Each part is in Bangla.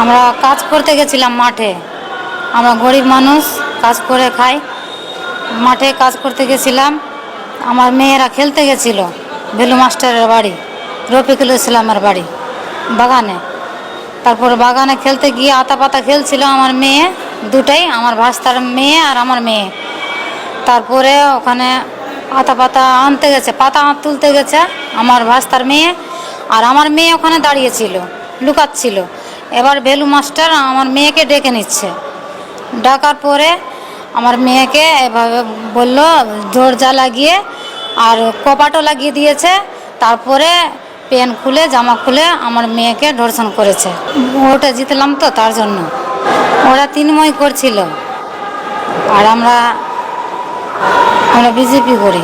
আমরা কাজ করতে গেছিলাম মাঠে। আমরা গরিব মানুষ, কাজ করে খাই। মাঠে কাজ করতে গেছিলাম। আমার মেয়েরা খেলতে গেছিল বেলু মাস্টারের বাড়ি, রফিকুল ইসলামের বাড়ি, বাগানে। তারপর বাগানে খেলতে গিয়ে আতা পাতা খেলছিল আমার মেয়ে, দুটাই, আমার ভাস্তার মেয়ে আর আমার মেয়ে। তারপরে ওখানে আতা পাতা আনতে গেছে, পাতা তুলতে গেছে আমার ভাস্তার মেয়ে। আর আমার মেয়ে ওখানে দাঁড়িয়েছিল লুকাচ্ছিল। এবার ভেলু মাস্টার আমার মেয়েকে ডেকে নিচ্ছে। ডাকার পরে আমার মেয়েকে এভাবে বলল দরজা লাগিয়ে আর কপাটও লাগিয়ে দিয়েছে। তারপরে পেন খুলে, জামা খুলে আমার মেয়েকে ধর্ষণ করেছে। ওটা জিতলাম তো তার জন্য। ওরা তিনময় করছিল। আর আমরা আমরা বিজেপি করি।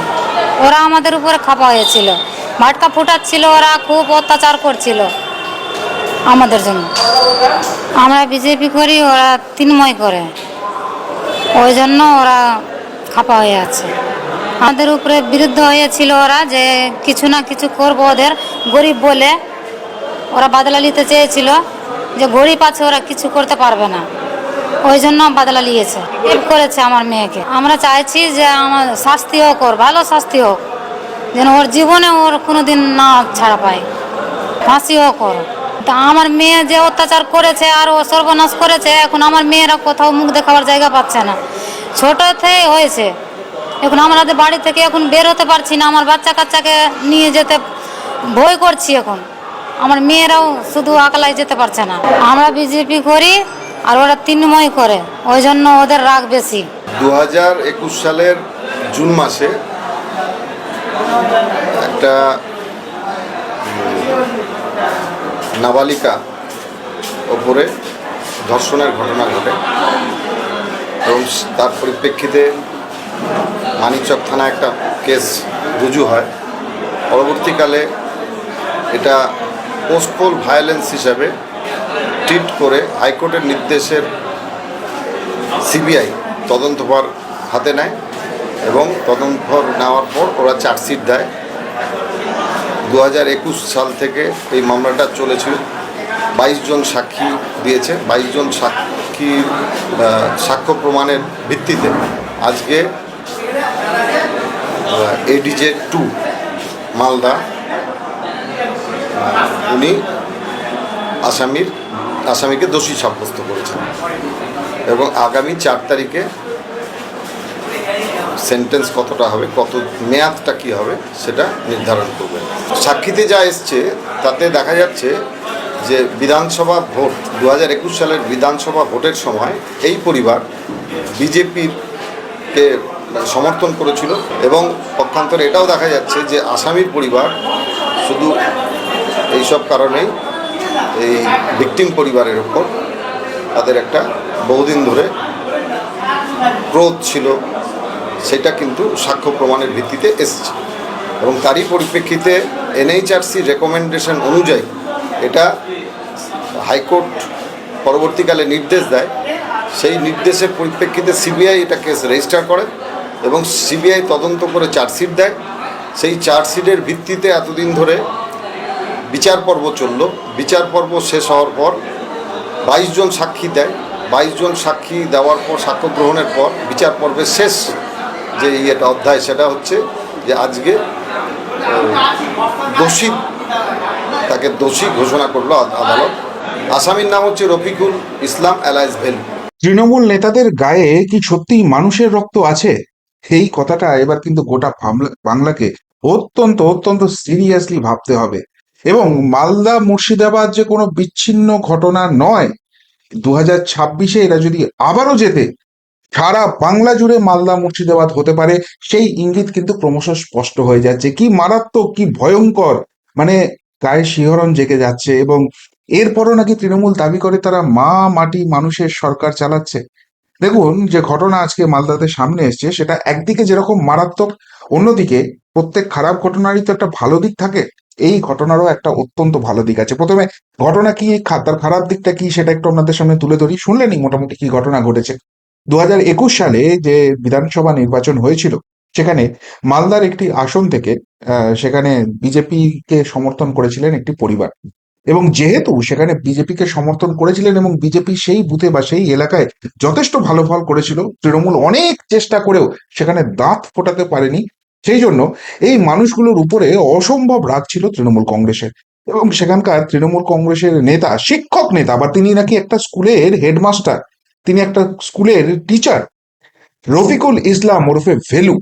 ওরা আমাদের উপরে খাপা হয়েছিল। ভাটকা ফুটাচ্ছিল ওরা, খুব অত্যাচার করছিল। আমাদের জন্য। আমরা বিজেপি করি, ওরা তিনময় করে। ওই জন্য ওরা খাপা হয়ে আছে। আমাদের উপরে বিরুদ্ধ হয়েছিল ওরা যে কিছু না কিছু করব ওদের গরিব বলে। ওরা বাদলা নিতে চেয়েছিল যে গরিব আছে, ওরা কিছু করতে পারবে না। ওই জন্য বাদলা নিয়েছে। রেপ করেছে আমার মেয়েকে। আমরা চাইছি যে আমার শাস্তি হোক, ওর ভালো শাস্তি হোক। যেন ওর জীবনে ওর কোনোদিন না ছাড়া পায়। ফাঁসি হোক ওর। তা আমার মেয়ে যে অত্যাচার করেছে আর ও সর্বনাশ করেছে, এখন আমার মেয়েরা কোথাও মুখ দেখাবার জায়গা পাচ্ছে না। ছোট থেকে হয়েছে। এখন আমাদের বাড়ি থেকে এখন বের হতে পারছি না, আমার বাচ্চা কাচ্চাকে নিয়ে যেতে ভয় করছি এখন। আমার মেয়েরাও শুধু আকলাই যেতে পারছে না। আমরা বিজেপি করি আর ওরা তৃণময় করে, ওই জন্য ওদের রাগ বেশি। দু হাজার একুশ সালের জুন মাসে একটা নাবালিকা ওপরে ধর্ষণের ঘটনা ঘটে এবং তার পরিপ্রেক্ষিতে মানিকচক থানায় একটা কেস রুজু হয়। পরবর্তীকালে এটা পোস্টপোল ভায়োলেন্স হিসাবে ট্রিট করে হাইকোর্টের নির্দেশের সিবিআই তদন্তভার হাতে নেয় এবং তদন্তভার নেওয়ার পর ওরা চার্জশিট দেয়। দু হাজার একুশ সাল থেকে এই মামলাটা চলেছিল। বাইশ জন সাক্ষী দিয়েছে বাইশ জন সাক্ষীর আহ, সাক্ষ্য প্রমাণের ভিত্তিতে আজকে এডিজে টু মালদা উনি আসামির আসামিকে দোষী সাব্যস্ত করেছেন। এবং আগামী চার তারিখে সেন্টেন্স কতটা হবে, কত মেয়াদটা কি হবে, সেটা নির্ধারণ করবে সাক্ষীতে যা এসছে, তাতে দেখা যাচ্ছে যে বিধানসভা ভোট দু একুশ সালের বিধানসভা ভোটের সময় এই পরিবার বিজেপির কে সমর্থন করেছিল এবং পক্ষান্তরে এটাও দেখা যাচ্ছে যে আসামির পরিবার শুধু এইসব কারণেই এই ভিকটিম পরিবারের ওপর তাদের একটা বহুদিন ধরে ক্রোধ ছিল। সেটা কিন্তু সাক্ষ্য প্রমাণের ভিত্তিতে এসেছে। এবং তারই পরিপ্রেক্ষিতে এনএইচআরসি রেকমেন্ডেশন অনুযায়ী এটা হাইকোর্ট পরবর্তীকালে নির্দেশ দেয়। সেই নির্দেশের পরিপ্রেক্ষিতে সিবিআই এটা কেস রেজিস্টার করে এবং সিবিআই তদন্ত করে চার্জশিট দেয়। সেই চার্জশিটের ভিত্তিতে এতদিন ধরে বিচার পর্ব চলল। বিচার পর্ব শেষ হওয়ার পর বাইশ জন সাক্ষী দেয়। বাইশ জন সাক্ষী দেওয়ার পর, সাক্ষ্য গ্রহণের পর বিচার পর্বের শেষ যে ইয়েটা অধ্যায়, সেটা হচ্ছে যে আজকে দোষী, তাকে দোষী ঘোষণা করল আদ- আদালত। আসামির নাম হচ্ছে রফিকুল ইসলাম অ্যালায়েন্স ভ্যালু তৃণমূল নেতাদের গায়ে কি সত্যিই মানুষের রক্ত আছে? এই কথাটা এবার কিন্তু গোটা বাংলা- বাংলাকে অত্যন্ত অত্যন্ত সিরিয়াসলি ভাবতে হবে। এবং মালদা মুর্শিদাবাদ যে কোনো বিচ্ছিন্ন ঘটনা নয়, দু হাজার ছাব্বিশে এরা যদি আবারও যেতে সারা বাংলা জুড়ে মালদা মুর্শিদাবাদ হতে পারে, সেই ইঙ্গিত কিন্তু ক্রমশ স্পষ্ট হয়ে যাচ্ছে। কি মারাত্মক, কি ভয়ঙ্কর মানে গায়ে শিহরণ জেগে যাচ্ছে এবং এরপরও নাকি তৃণমূল দাবি করে তারা মা মাটি মানুষের সরকার চালাচ্ছে। দেখুন যে ঘটনা আজকে মালদাতে সামনে এসছে, সেটা একদিকে যেরকম মারাত্মক, অন্যদিকে প্রত্যেক খারাপ ঘটনারই তো একটা ভালো দিক থাকে। এই ঘটনারও একটা অত্যন্ত ভালো দিক আছে। প্রথমে ঘটনা কি তার খারাপ দিকটা কি, সেটা একটু আপনাদের সামনে তুলে ধরি। শুনলেনই মোটামুটি কি ঘটনা ঘটেছে। দু সালে যে বিধানসভা নির্বাচন হয়েছিল, সেখানে মালদার একটি আসন থেকে সেখানে বিজেপিকে সমর্থন করেছিলেন একটি পরিবার। এবং যেহেতু সেখানে বিজেপিকে সমর্থন করেছিলেন এবং বিজেপি সেই বুথে বা সেই এলাকায় যথেষ্ট ভালো ফল করেছিল, তৃণমূল অনেক চেষ্টা করেও সেখানে দাঁত ফোটাতে পারেনি, সেই জন্য এই মানুষগুলোর উপরে অসম্ভব রাগ ছিল তৃণমূল কংগ্রেসের। এবং সেখানকার তৃণমূল কংগ্রেসের নেতা, শিক্ষক নেতা, বা তিনি নাকি একটা স্কুলের হেডমাস্টার তিনি একটা স্কুলের টিচার রফিকুল ইসলাম ওরফে ভেলু।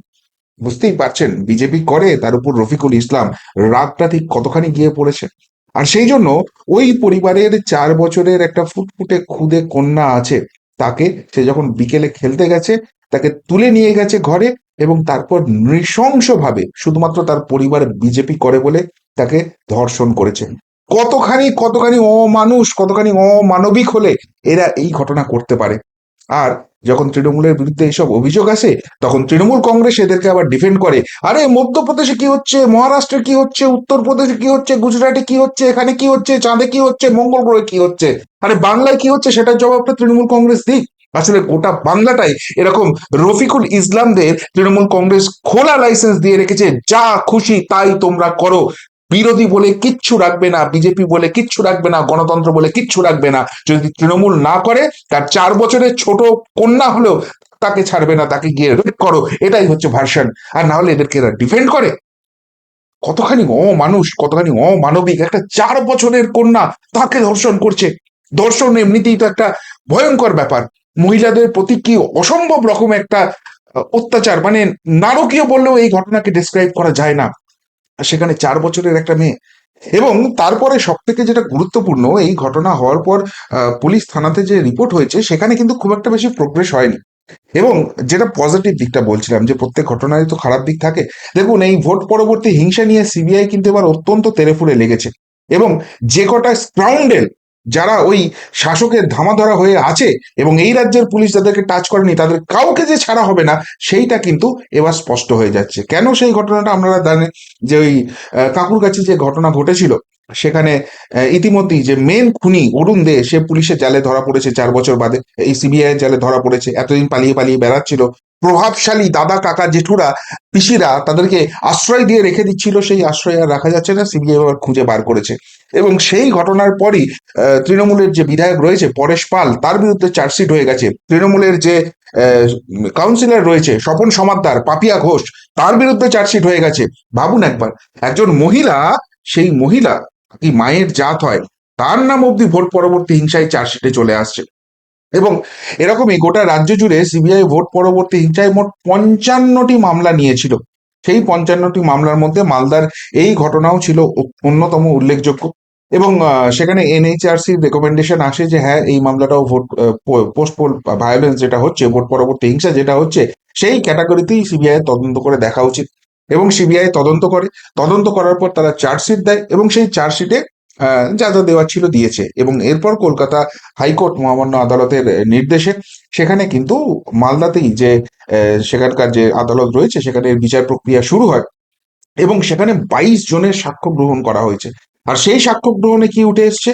বুঝতেই পারছেন, বিজেপি করে, তার উপর রফিকুল ইসলাম রাগটা ঠিক কতখানি গিয়ে পড়েছে। আর সেই জন্য ওই পরিবারের চার বছরের একটা ফুটফুটে খুদে কন্যা আছে, তাকে সে যখন বিকেলে খেলতে গেছে, তাকে তুলে নিয়ে গেছে ঘরে এবং তারপর নৃশংসভাবে শুধুমাত্র তার পরিবার বিজেপি করে বলে তাকে ধর্ষণ করেছে। কতখানি কতখানি অমানুষ, কতখানি অমানবিক হলে এরা এই ঘটনা করতে পারে। আর যখন তৃণমূলের বিরুদ্ধে এইসব অভিযোগ আসে, তখন তৃণমূল কংগ্রেস এদেরকে আবার ডিফেন্ড করে। আরে, মধ্যপ্রদেশে কি হচ্ছে? মহারাষ্ট্রে কি হচ্ছে? উত্তরপ্রদেশে কি হচ্ছে? গুজরাটে কি হচ্ছে? এখানে কি হচ্ছে? চাঁদে কি হচ্ছে? মঙ্গল গ্রহে কি হচ্ছে? আরে, বাংলায় কি হচ্ছে? সেটার জবাবটা তৃণমূল কংগ্রেস দিক। আসলে গোটা বাংলাটাই এরকম রফিকুল ইসলামদের তৃণমূল কংগ্রেস খোলা লাইসেন্স দিয়ে রেখেছে, যা খুশি তাই তোমরা করো। বিরোধী বলে কিচ্ছু রাখবে না, বিজেপি বলে কিচ্ছু রাখবে না, গণতন্ত্র বলে কিচ্ছু রাখবে না। যদি তৃণমূল না করে, তার চার বছরের ছোট কন্যা হলেও তাকে ছাড়বে না, তাকে গিয়ে রেপ করো। এটাই হচ্ছে ভার্সন আর না হলে এদেরকে এরা ডিফেন্ড করে। কতখানি অমানুষ, কতখানি অমানবিক একটা চার বছরের কন্যা তাকে ধর্ষণ করছে। ধর্ষণ এমনিতেই তো একটা ভয়ঙ্কর ব্যাপার। মহিলাদের প্রতি কি অসম্ভব রকম একটা অত্যাচার। মানে নারকীয় বললেও এই ঘটনাকে ডিসক্রাইব করা যায় না। আর সেখানে চার বছরের একটা মেয়ে। এবং তারপরে সব থেকে যেটা গুরুত্বপূর্ণ, এই ঘটনা হওয়ার পর পুলিশ থানাতে যে রিপোর্ট হয়েছে, সেখানে কিন্তু খুব একটা বেশি প্রোগ্রেস হয়নি। এবং যেটা পজিটিভ দিকটা বলছিলাম, যে প্রত্যেক ঘটনারই তো খারাপ দিক থাকে। দেখুন, এই ভোট পরবর্তী হিংসা নিয়ে সিবিআই কিন্তু এবার অত্যন্ত তেরেফুরে লেগেছে। এবং যে কটা স্ক্রাউন্ডেল যারা ওই শাসকের ধামাধরা হয়ে আছে এবং এই রাজ্যের পুলিশ তাদেরকে টাচ করেনি, তাদের কাউকে যে ছাড়া হবে না, সেইটা কিন্তু এবার স্পষ্ট হয়ে যাচ্ছে। কেন সেই ঘটনাটা আপনারা জানেন? যে ওই কাকুর কাছে যে ঘটনা ঘটেছিল সেখানে ইতিমধ্যেই যে মেন খুনি অরুণ দে, সে পুলিশের জালে ধরা পড়েছে চার বছর বাদে। এই সিবিআই জালে ধরা পড়েছে, এতদিন পালিয়ে পালিয়ে বেড়াচ্ছিল। প্রভাবশালী দাদা, কাকা, জেঠুরা, পিসিরা তাদেরকে আশ্রয় দিয়ে রেখে দিচ্ছিল, সেই আশ্রয় আর রাখা যাচ্ছে না সিবিআই আবার খুঁজে বার করেছে। এবং সেই ঘটনার পরই তৃণমূলের যে বিধায়ক রয়েছে, পরেশ পাল, তার বিরুদ্ধে চার্জশিট হয়ে গেছে। তৃণমূলের যে কাউন্সিলর রয়েছে, স্বপন সমাদ্দার, পাপিয়া ঘোষ, তার বিরুদ্ধে চার্জশিট হয়ে গেছে। ভাবুন একবার, একজন মহিলা, সেই মহিলা কি মায়ের জাত হয়, তার নাম অব্দি ভোট পরবর্তী হিংসায় চার্জশিটে চলে আসছে। এবং এরকমই গোটা রাজ্য জুড়ে সিবিআই ভোট পরবর্তী হিংসায় মোট পঞ্চান্নটি মামলা নিয়েছিল। সেই পঞ্চান্নটি মামলার মধ্যে মালদার এই ঘটনাও ছিল অন্যতম উল্লেখযোগ্য। এবং সেখানে এনএইচআরসির রেকমেন্ডেশন আসে যে হ্যাঁ এই মামলাটাও ভোট পোস্ট পোল ভায়োলেন্স যেটা হচ্ছে, ভোট পরবর্তী হিংসা যেটা হচ্ছে, সেই ক্যাটাগরিতেই সিবিআই তদন্ত করে দেখা উচিত। এবং সিবিআই তদন্ত করে। তদন্ত করার পর তারা চার্জশিট দেয় এবং সেই চার্জশিটে যা যা দেওয়ার ছিল দিয়েছে। এবং এরপর কলকাতা হাইকোর্ট মহামান্য আদালতের নির্দেশে সেখানে কিন্তু মালদাতেই যে সেখানকার যে আদালত রয়েছে, সেখানে বিচার প্রক্রিয়া শুরু হয় এবং সেখানে বাইশ জনের সাক্ষ্য গ্রহণ করা হয়েছে। আর সেই সাক্ষ্য গ্রহণে কি উঠে এসছে?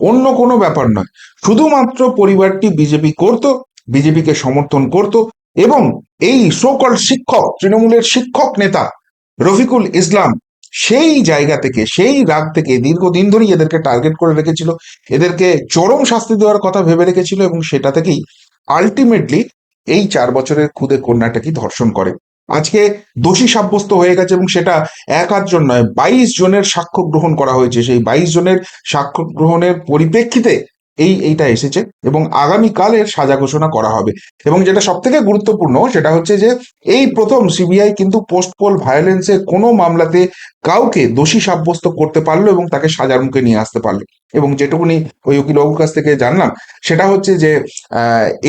অন্য কোনো ব্যাপার নয়। শুধুমাত্র পরিবারটি বিজেপি করত, বিজেপিকে সমর্থন করত এবং এই সকল শিক্ষক, তৃণমূলের শিক্ষক নেতা রফিকুল ইসলাম সেই জায়গা থেকে, সেই রাগ থেকে দীর্ঘদিন ধরেই এদেরকে টার্গেট করে রেখেছিল, এদেরকে চরম শাস্তি দেওয়ার কথা ভেবে রেখেছিল এবং সেটা থেকেই আলটিমেটলি এই চার বছরের খুদে কন্যাটাকে ধর্ষণ করে। আজকে দোষী সাব্যস্ত হয়ে গেছে এবং সেটা এক আধজন নয়, বাইশ জনের সাক্ষ্য গ্রহণ করা হয়েছে। সেই বাইশ জনের সাক্ষ্য গ্রহণের পরিপ্রেক্ষিতে এই, এইটা এসেছে এবং আগামীকালের সাজা ঘোষণা করা হবে। এবং যেটা সব থেকে গুরুত্বপূর্ণ সেটা হচ্ছে যে এই প্রথম সিবিআই কিন্তু পোস্টপোল ভায়োলেন্সের কোনো মামলাতে কাউকে দোষী সাব্যস্ত করতে পারল এবং তাকে সাজার মুখে নিয়ে আসতে পারল। এবং যেটুকুনি ওই উকিলবাবুর কাছ থেকে জানলাম, সেটা হচ্ছে যে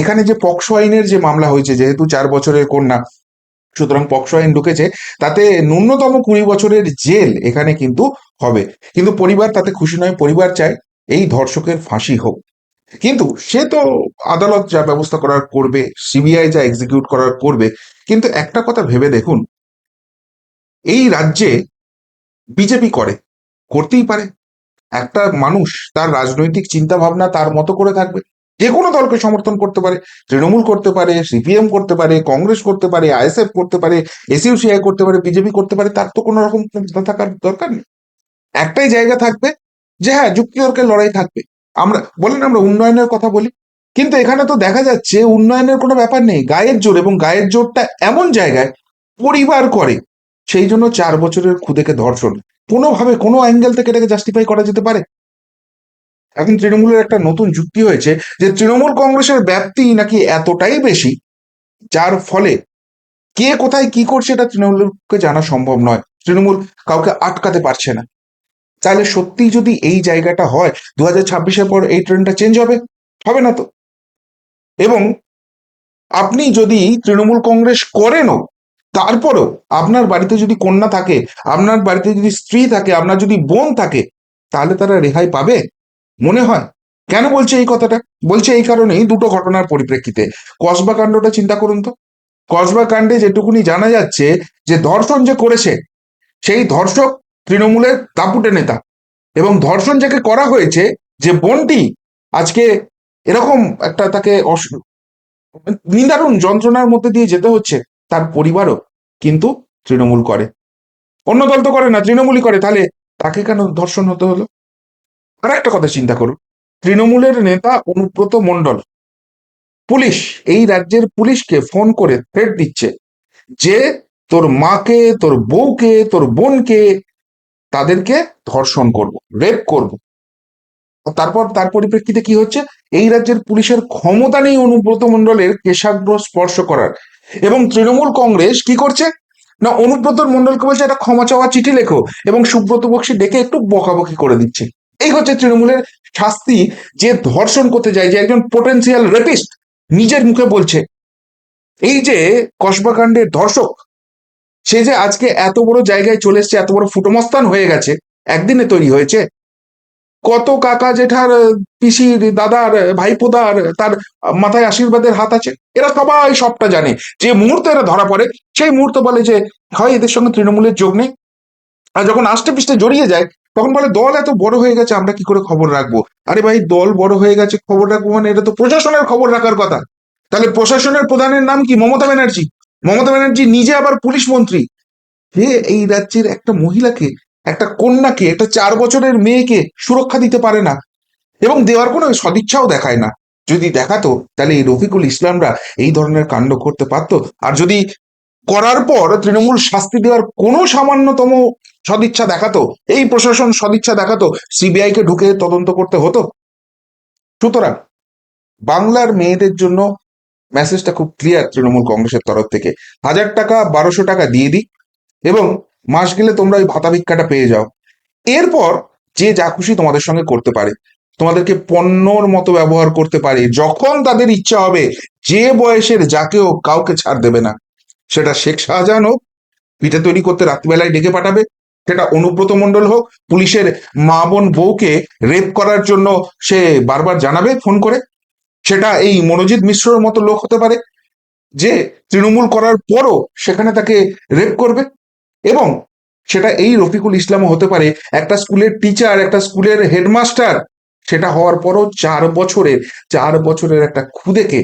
এখানে যে পক্সো আইনের যে মামলা হয়েছে, যেহেতু চার বছরের কন্যা, সুতরাং পক্সো আইন ঢুকেছে, তাতে ন্যূনতম কুড়ি বছরের জেল এখানে কিন্তু হবে। কিন্তু পরিবার তাতে খুশি নয়, পরিবার চায় এই ধর্ষকের ফাঁসি হোক। কিন্তু সে তো আদালত যা ব্যবস্থা করার করবে সিবিআই যা এক্সিকিউট করার করবে, কিন্তু একটা কথা ভেবে দেখুন, এই রাজ্যে বিজেপি করে, করতেই পারে। একটা মানুষ তার রাজনৈতিক চিন্তা ভাবনা তার মতো করে থাকবে। যে কোনো দলকে সমর্থন করতে পারে, তৃণমূল করতে পারে সিপিএম করতে পারে, কংগ্রেস করতে পারে আইএসএফ করতে পারে এসইউসিআই করতে পারে বিজেপি করতে পারে, তার তো কোনো রকম থাকার দরকার নেই। একটাই জায়গা থাকবে যে হ্যাঁ যুক্তি যুক্তিতর্কের লড়াই থাকবে। আমরা, বলেন আমরা উন্নয়নের কথা বলি, কিন্তু এখানে তো দেখা যাচ্ছে উন্নয়নের কোনো ব্যাপার নেই। গায়ের জোর এবং গায়ের জোরটা এমন জায়গায় পরিবার করে, সেই জন্য চার বছরের খুদেকে ধর্ষণ। কোনোভাবে কোনো অ্যাঙ্গেল থেকে এটাকে জাস্টিফাই করা যেতে পারে? এখন তৃণমূলের একটা নতুন যুক্তি হয়েছে যে তৃণমূল কংগ্রেসের ব্যাপ্তি নাকি এতটাই বেশি, যার ফলে কে কোথায় কি করছে এটা তৃণমূলকে জানা সম্ভব নয়। তৃণমূল কাউকে আটকাতে পারছে না। তাহলে সত্যি যদি এই জায়গাটা হয় দু হাজার ছাব্বিশের পর এই ট্রেনটা চেঞ্জ হবে? হবে না তো। এবং আপনি যদি তৃণমূল কংগ্রেস করেনও, তারপরেও আপনার বাড়িতে যদি কন্যা থাকে, আপনার বাড়িতে যদি স্ত্রী থাকে, আপনার যদি বোন থাকে, তাহলে তারা রেহাই পাবে? মনে হয়। কেন বলছে এই কথাটা? বলছে এই কারণেই দুটো ঘটনার পরিপ্রেক্ষিতে। কসবা কাণ্ডটা চিন্তা করুন তো। কসবা কাণ্ডে যেটুকুনি জানা যাচ্ছে, যে ধর্ষণ যে করেছে, সেই ধর্ষক তৃণমূলের দাপুটে নেতা। এবং ধর্ষণ যাকে করা হয়েছে, যে বোনটি আজকে এরকম একটা তাকে নিদারুণ যন্ত্রণার মধ্যে দিয়ে যেতে হচ্ছে, তার পরিবারও কিন্তু তৃণমূল করে। অন্য দল তো করে না, তৃণমূলই করে, তাহলে তাকে কেন ধর্ষণ হতে হলো? আর একটা কথা চিন্তা করুন, তৃণমূলের নেতা অনুব্রত মণ্ডল, পুলিশ, এই রাজ্যের পুলিশকে ফোন করে থ্রেট দিচ্ছে যে তোর মাকে, তোর বউকে, তোর বোনকে তাদেরকে ধর্ষণ করব রেপ করব। তারপর, তার পরিপ্রেক্ষিতে কি হচ্ছে? এই রাজ্যের পুলিশের ক্ষমতা নেই অনুব্রত মণ্ডলের কেশাগ্র স্পর্শ করার। এবং তৃণমূল কংগ্রেস কি করছে? না, অনুব্রত মণ্ডলকে বলছে, একটা ক্ষমা চাওয়া চিঠি লেখো এবং সুব্রত বক্সি ডেকে একটু বকাবকি করে দিচ্ছে। এই হচ্ছে তৃণমূলের শাস্তি যে ধর্ষণ করতে যায়, যে একজন পোটেন্সিয়াল রেপিস্ট নিজের মুখে বলছে। এই যে কসবাকাণ্ডের ধর্ষক সে যে আজকে এত বড় জায়গায় চলে এসছে, এত বড় ফুটমস্তান হয়ে গেছে, একদিনে তৈরি হয়েছে। কত কাকা জেঠার পিসির দাদার ভাইপোদার, তার মাথায় আশীর্বাদের হাত আছে? এরা সবাই সবটা জানে। যে মুহূর্তে এরা ধরা পড়ে, সেই মুহূর্তে বলে যে, হয়, এদের সঙ্গে তৃণমূলের যোগ নেই? আর যখন আষ্টে পিষ্টে জড়িয়ে যায়, তখন বলে, দল এত বড় হয়ে গেছে, আমরা কি করে খবর রাখব? আরে ভাই, দল বড় হয়ে গেছে, খবর রাখব মানে এটা তো প্রশাসনের খবর রাখার কথা। তাহলে প্রশাসনের প্রধানের নাম কি মমতা ব্যানার্জি? মমতা ব্যানার্জি নিজে আবার পুলিশ মন্ত্রী। হে এই রাজ্যের একটা মহিলাকে, একটা কন্যাকে, একটা চার বছরের মেয়েকে সুরক্ষা দিতে পারে না এবং দেওয়ার কোনো সদিচ্ছাও দেখায় না। যদি দেখাতো, তাহলে এই রফিকুল ইসলামরা এই ধরনের কাণ্ড করতে পারতো। আর যদি করার পর তৃণমূল শাস্তি দেওয়ার কোনো সামান্যতম সদিচ্ছা দেখাতো, এই প্রশাসন সদিচ্ছা দেখাতো সিবিআই কে ঢুকে তদন্ত করতে হতো। সুতরাং বাংলার মেয়েদের জন্য মেসেজটা খুব ক্লিয়ার তৃণমূল কংগ্রেসের তরফ থেকে। হাজার টাকা, বারোশো টাকা দিয়ে দিই এবং মাস গেলে তোমরা ওই ভাতা ভিক্ষাটা পেয়ে যাও। এরপর যে যা খুশি তোমাদের সঙ্গে করতে পারে। তোমাদেরকে পণ্যর মতো ব্যবহার করতে পারে। যখন তাদের ইচ্ছা হবে, যে বয়সের যাকেও কাউকে ছাড় দেবে না, সেটা শেখ শাহজাহান হোক, পিঠে তৈরি করতে রাত্রিবেলায় ডেকে পাঠাবে, সেটা অনুব্রত মণ্ডল হোক, পুলিশের মা বোন বউকে রেপ করার জন্য সে বারবার জানাবে ফোন করে। সেটা এই মনোজিৎ মিশ্রর মতো লোক হতে পারে, যে তৃণমূল করার পরও সেখানে তাকে রেপ করবে এবং সেটা এই রফিকুল ইসলামও হতে পারে। একটা স্কুলের টিচার একটা স্কুলের হেডমাস্টার সেটা হওয়ার পরও চার বছরের চার বছরের একটা খুদেকে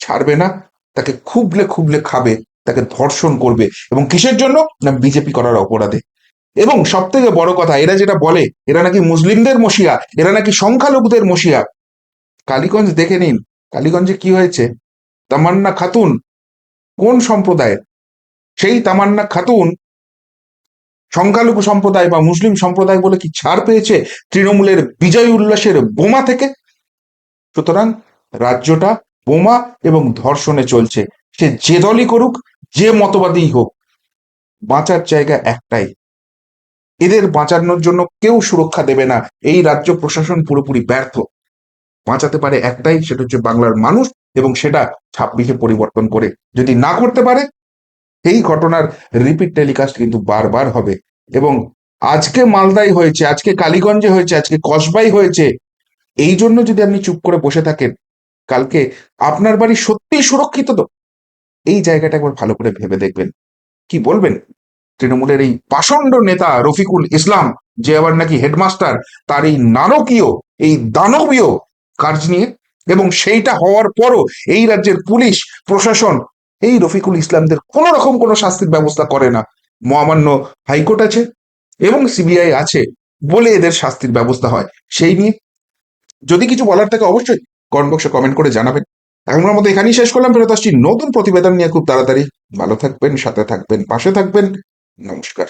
ছাড়বে না, তাকে খুবলে খুবলে খাবে, তাকে ধর্ষণ করবে এবং কিসের জন্য? না বিজেপি করার অপরাধে। এবং সব থেকে বড় কথা, এরা যেটা বলে, এরা নাকি মুসলিমদের মসিয়া এরা নাকি সংখ্যালঘুদের মসিয়া কালীগঞ্জ দেখে নিন। কালীগঞ্জে কি হয়েছে? তামান্না খাতুন কোন সম্প্রদায়ের? সেই তামান্না খাতুন সংখ্যালঘু সম্প্রদায় বা মুসলিম সম্প্রদায় বলে কি ছাড় পেয়েছে তৃণমূলের বিজয় উল্লাসের বোমা থেকে? সুতরাং রাজ্যটা বোমা এবং ধর্ষণে চলছে। সে যে দলই করুক, যে মতবাদী হোক, বাঁচার জায়গা একটাই। এদের বাঁচানোর জন্য কেউ সুরক্ষা দেবে না। এই রাজ্য প্রশাসন পুরোপুরি ব্যর্থ। বাঁচাতে পারে একটাই, সেটা হচ্ছে বাংলার মানুষ এবং সেটা ছাব্বিশে পরিবর্তন করে। যদি না করতে পারে, এই ঘটনার রিপিট টেলিকাস্ট কিন্তু বারবার হবে। এবং আজকে মালদাই হয়েছে, আজকে কালীগঞ্জে হয়েছে, আজকে কসবাই হয়েছে, এই জন্য যদি আপনি চুপ করে বসে থাকেন, কালকে আপনার বাড়ি সত্যিই সুরক্ষিত তো? এই জায়গাটা একবার ভালো করে ভেবে দেখবেন। কি বলবেন? তৃণমূলের এই পাষণ্ড নেতা রফিকুল ইসলাম, যে আবার নাকি হেডমাস্টার তার এই নারকীয় এই দানবীয় কাজ নিয়ে এবং সেইটা হওয়ার পরও এই রাজ্যের পুলিশ, প্রশাসন এই রফিকুল ইসলামদের কোনো রকম কোনো শাস্তির ব্যবস্থা করে না। মহামান্য হাইকোর্ট আছে এবং সিবিআই আছে বলে এদের শাস্তির ব্যবস্থা হয়। সেই নিয়ে যদি কিছু বলার থাকে অবশ্যই কমেন্ট বক্সে কমেন্ট করে জানাবেন। এখনকার মতো এখানেই শেষ করলাম। ফেরত আসছি নতুন প্রতিবেদন নিয়ে। খুব তাড়াতাড়ি ভালো থাকবেন, সাথে থাকবেন, পাশে থাকবেন। নমস্কার।